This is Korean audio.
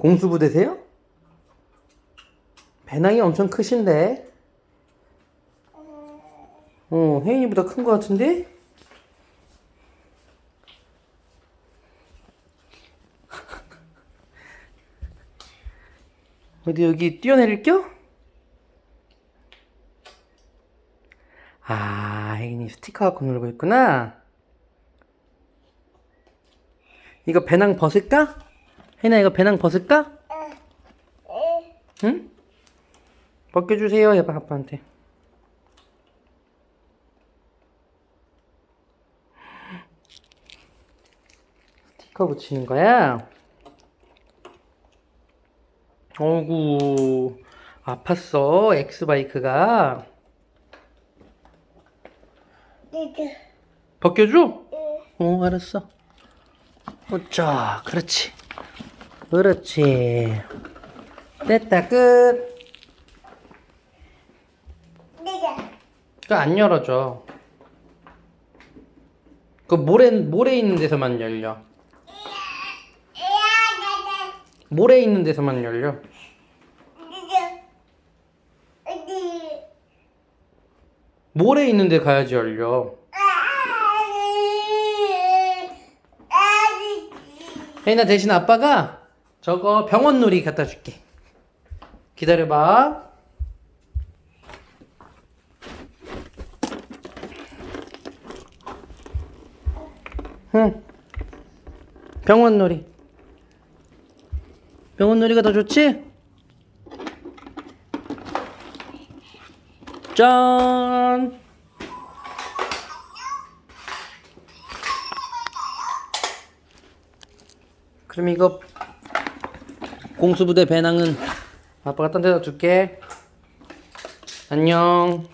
공수부대세요? 배낭이 엄청 크신데? 어, 혜인이보다 큰 것 같은데? 어디 여기 뛰어내릴겨? 아, 혜인이 스티커 갖고 놀고 있구나. 이거 배낭 벗을까? 혜인아 이거 배낭 벗을까? 응? 벗겨주세요 해봐 아빠한테 스티커 붙이는 거야? 어구 아팠어 엑스바이크가 벗겨줘? 어 알았어 어짜 그렇지 그렇지. 됐다 끝. 그거 안 열어줘. 그 모래 모래 있는 데서만 열려. 모래 있는 데서만 열려. 모래 있는 데 가야지 열려. 혜인아 대신 아빠가 저거 병원 놀이 갖다 줄게. 기다려봐. 응. 병원 놀이. 병원 놀이가 더 좋지? 짠. 그럼 이거 공수부대 배낭은 아빠가 딴 데다 줄게. 안녕